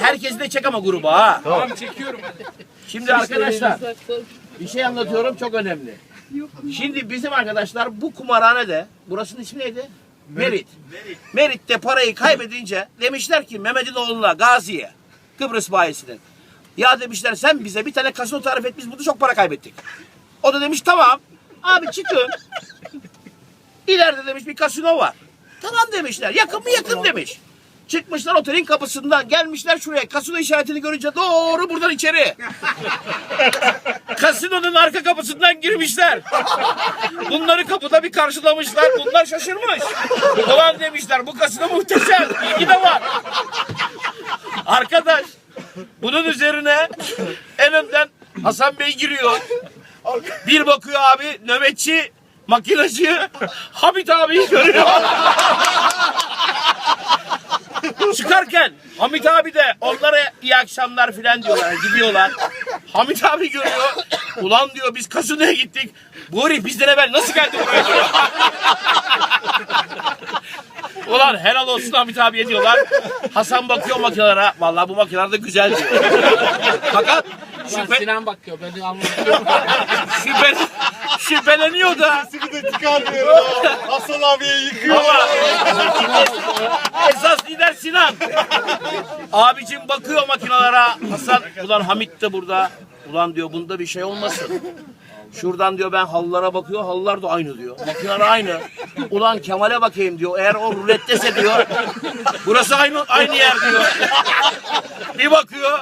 Herkes de çek ama gruba ha. Tamam çekiyorum. Şimdi arkadaşlar bir şey anlatıyorum çok önemli. Şimdi bizim arkadaşlar bu kumarhanede burasının ismi neydi? Merit. Merit'te parayı kaybedince demişler ki Mehmet'in oğluna Gazi'ye Kıbrıs bayisinden. Ya demişler sen bize bir tane kasino tarif et biz burada çok para kaybettik. O da demiş tamam abi çıkın. İleride demiş bir kasino var. Tamam demişler yakın mı yakın demiş. Çıkmışlar otelin kapısından gelmişler şuraya kasino işaretini görünce doğru buradan içeri. Kasinonun arka kapısından girmişler. Bunları kapıda bir karşılamışlar. Bunlar şaşırmış. Ulan demişler bu kasino muhteşem. İlgi de var. Arkadaş bunun üzerine en önden Hasan Bey giriyor. Bir bakıyor abi nöbetçi makinacı Hamit abiyi görüyor. Hamit abi de onlara iyi akşamlar filan diyorlar. Gidiyorlar. Hamit abi görüyor. Ulan diyor biz kasinoya gittik. Bu herif bizden evvel nasıl geldi buraya diyor. Ulan helal olsun Hamit abiye diyorlar. Hasan bakıyor makinelere. Vallahi bu makineler de güzel diyor. Fakat Lan şüphe, Sinan bakıyor beni anlatıyorum. şüphe, şüpheleniyor da. Sesini de çıkarmıyor. Hasan abiye yıkıyor. Ama esas Sinan. Abicim bakıyor makinalara. Hasan ulan Hamit de burada. Ulan diyor bunda bir şey olmasın. Şuradan diyor ben halılara bakıyor. Halılar da aynı diyor. Makineler aynı. Ulan Kemal'e bakayım diyor. Eğer o rulettese diyor. Burası aynı aynı yer diyor. Bir bakıyor.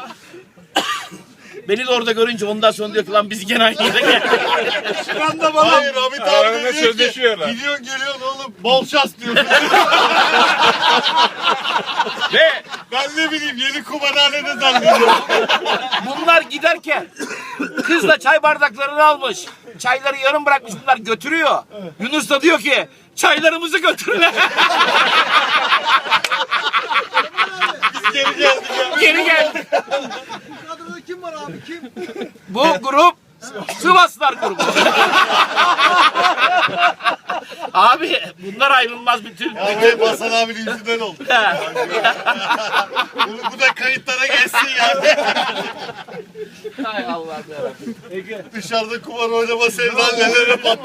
Beni de orada görünce ondan sonra diyor ki lan biz gene aynı yere geldik. Ben de bana. Hayır Hamit abi Aralarında diyor ki sözleşiyorlar. gidiyorsun geliyorsun oğlum bol şans diyorsun. Ve ben ne bileyim yeni kumarhanede zannediyorum. Bunlar giderken kız da çay bardaklarını almış. Çayları yarım bırakmış bunlar götürüyor. Yunus da diyor ki çaylarımızı götürün. Geri geldik ya. Geri geldi. Kadroda kim var abi kim? Bu grup Sivaslar grubu. Abi bunlar ayrılmaz bütün. Ya hep Hasan abinin yüzünden oldu. bu, bu da kayıtlara gelsin yani. Hay Allah be. Dışarıda kumar oynama sevdan nelere patladı.